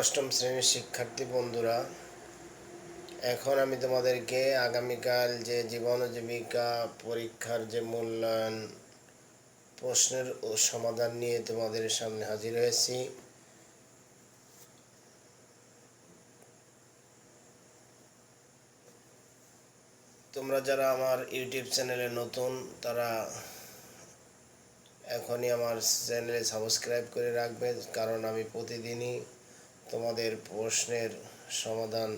অষ্টম শ্রেণির শিক্ষার্থী বন্ধুরা, এখন আমি তোমাদেরকে আগামীকাল যে জীবন জীবিকা পরীক্ষার যে মূল্যায়ন প্রশ্নের ও সমাধান নিয়ে তোমাদের সামনে হাজির হয়েছি। তোমরা যারা আমার ইউটিউব চ্যানেলে নতুন, তারা এখনই আমার চ্যানেলে সাবস্ক্রাইব করে রাখবে, কারণ আমি প্রতিদিনই তোমাদের প্রশ্নের সমাধান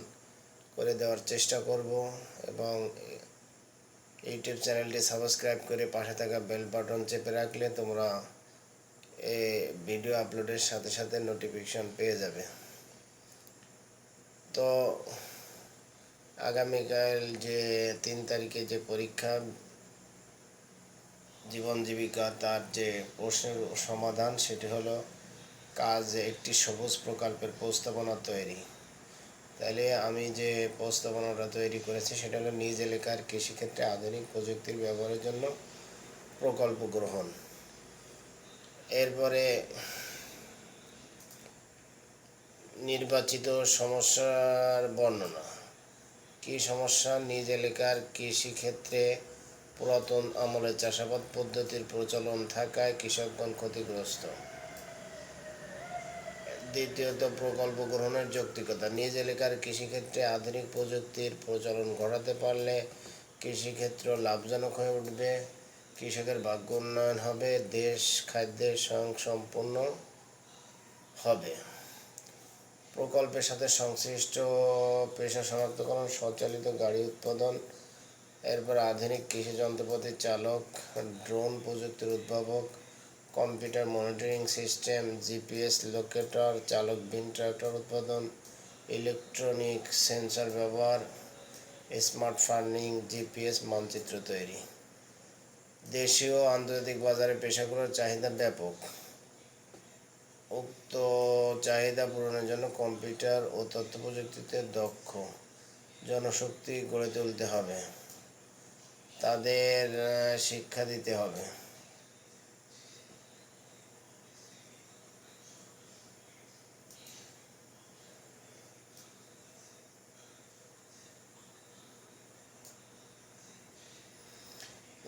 করে দেওয়ার চেষ্টা করব এবং ইউটিউব চ্যানেলটি সাবস্ক্রাইব করে পাশে থাকা বেল বাটন চেপে রাখলে তোমরা এ ভিডিও আপলোডের সাথে সাথে নোটিফিকেশন পেয়ে যাবে। তো আগামীকাল যে তিন তারিখে যে পরীক্ষা, জীবন জীবিকা তার যে প্রশ্নের সমাধান সেটি হলো কাজ একটি সবুজ প্রকল্পের প্রস্তাবনা তৈরি। তাহলে আমি যে প্রস্তাবনাটা তৈরি করেছি, সেটা হলো নিজ এলাকার কৃষিক্ষেত্রে আধুনিক প্রযুক্তির ব্যবহারের জন্য প্রকল্প গ্রহণ। এরপরে নির্বাচিত সমস্যার বর্ণনা। কী সমস্যা? নিজ এলাকার কৃষিক্ষেত্রে পুরাতন আমলে চাষাবাদ পদ্ধতির প্রচলন থাকায় কৃষকগণ ক্ষতিগ্রস্ত। দ্বিতীয়ত প্রকল্প গ্রহণের যৌক্তিকতা। নিজ এলাকার কৃষিক্ষেত্রে আধুনিক প্রযুক্তির প্রচলন ঘটাতে পারলে কৃষিক্ষেত্র লাভজনক হয়ে উঠবে, কৃষকের ভাগ্য উন্নয়ন হবে, দেশ খাদ্যের স্বয়ংসম্পূর্ণ হবে। প্রকল্পের সাথে সংশ্লিষ্ট পেশা শনাক্তকরণ, স্বচালিত গাড়ি উৎপাদন, এরপর আধুনিক কৃষি যন্ত্রপাতির চালক, ড্রোন প্রযুক্তির উদ্ভাবক computer monitoring system, GPS, locator চালকবিহীন tractor উৎপাদন, ইলেকট্রনিক সেন্সর ব্যবহার, স্মার্ট ফার্মিং জিপিএস মানচিত্র তৈরি। দেশীয় আন্তর্জাতিক বাজারে পেশাগুলোর চাহিদা ব্যাপক। উক্ত চাহিদা পূরণের জন্য কম্পিউটার ও তথ্য প্রযুক্তিতে দক্ষ জনশক্তি গড়ে তুলতে হবে। তাদের শিক্ষা দিতে হবে।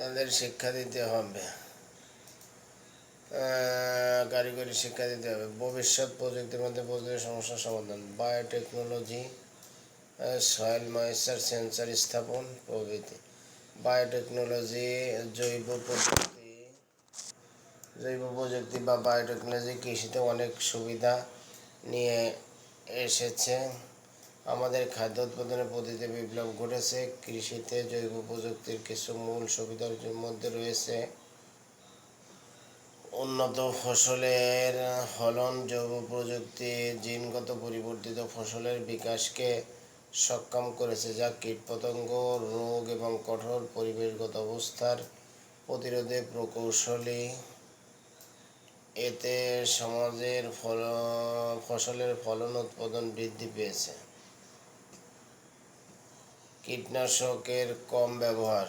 তাদের শিক্ষা দিতে হবে। কারিগরি শিক্ষা দিতে হবে। ভবিষ্যৎ প্রযুক্তির মধ্যে প্রযুক্তির সমস্যার সমাধান। বায়োটেকনোলজি সয়েল ময়েশ্চার সেন্সার স্থাপন প্রভৃতি। বায়োটেকনোলজি জৈব প্রযুক্তি। জৈব প্রযুক্তি বা বায়োটেকনোলজি কৃষিতে অনেক সুবিধা নিয়ে এসেছে। আমাদের খাদ্য উৎপাদনের পদ্ধতিতে বিপ্লব ঘটেছে। কৃষিতে জৈব প্রযুক্তির কিছু মূল সুবিধার মধ্যে রয়েছে উন্নত ফসলের ফলন। জৈব প্রযুক্তি জিনগত পরিবর্তিত ফসলের বিকাশকে সক্ষম করেছে, যা কীটপতঙ্গ, রোগ এবং কঠোর পরিবেশগত অবস্থার প্রতিরোধে প্রকৌশলী এতে সমাজের ফল ফসলের ফলন উৎপাদন বৃদ্ধি পেয়েছে। কীটনাশকের কম ব্যবহার।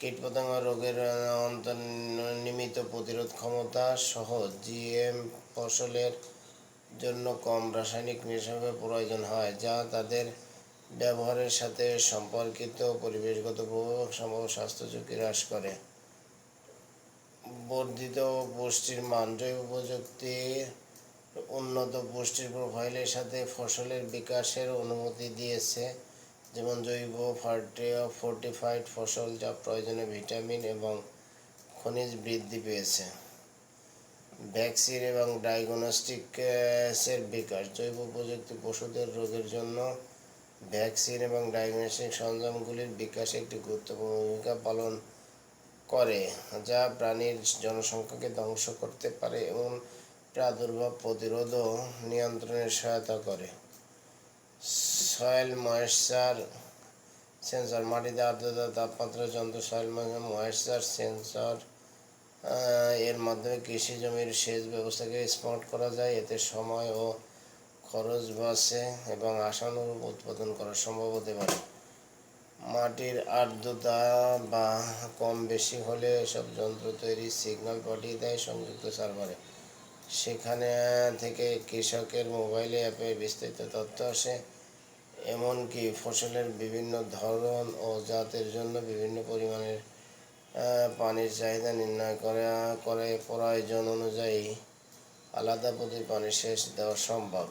কীটপতঙ্গ রোগের অন্তর্নিমিত প্রতিরোধ ক্ষমতা সহ জিএম ফসলের জন্য কম রাসায়নিক নিষেধের প্রয়োজন হয়, যা তাদের ব্যবহারের সাথে সম্পর্কিত পরিবেশগত প্রভাব সম্ভব স্বাস্থ্য ঝুঁকি হ্রাস করে। বর্ধিত পুষ্টির মান জৈব প্রযুক্তির উন্নত পুষ্টির প্রোফাইলের সাথে ফসলের বিকাশের অনুমতি দিয়েছে যেমন জৈব ফার্টি ফোর্টিফাইড ফসল যা প্রয়োজনে ভিটামিন এবং খনিজ বৃদ্ধি পেয়েছে। ভ্যাকসিন এবং ডায়াগনস্টিক্সের বিকাশ। জৈব প্রযুক্তি পশুদের রোগের জন্য ভ্যাকসিন এবং ডায়াগনস্টিক সরঞ্জামগুলির বিকাশে একটি গুরুত্বপূর্ণ ভূমিকা পালন করে, যা প্রাণীর জনসংখ্যাকে ধ্বংস করতে পারে এবং প্রাদুর্ভাব প্রতিরোধ নিয়ন্ত্রণের সহায়তা করে। সয়েল ময়েশ্চার সেন্সর মাটিতে আর্দ্রতা, তাপমাত্রা, যন্ত্র সয়েল ময়েশ্চার সেন্সর এর মাধ্যমে কৃষি জমির সেচ ব্যবস্থাকে স্মার্ট করা যায়। এতে সময় ও খরচ বাঁচে এবং আশানুরূপ উৎপাদন করা সম্ভব হতে পারে। মাটির আর্দ্রতা বা কম বেশি হলে এসব যন্ত্র তৈরি সিগন্যাল পাঠিয়ে দেয় সংযুক্ত সার্ভারে সেখানে থেকে কৃষকের মোবাইলে অ্যাপে বিস্তারিত তথ্য আসে। এমনকি ফসলের বিভিন্ন ধরন ও জাতের জন্য বিভিন্ন পরিমাণের পানির চাহিদা নির্ণয় করা, করে প্রয়োজন অনুযায়ী আলাদা প্রতি পানি সেচ দেওয়া সম্ভব।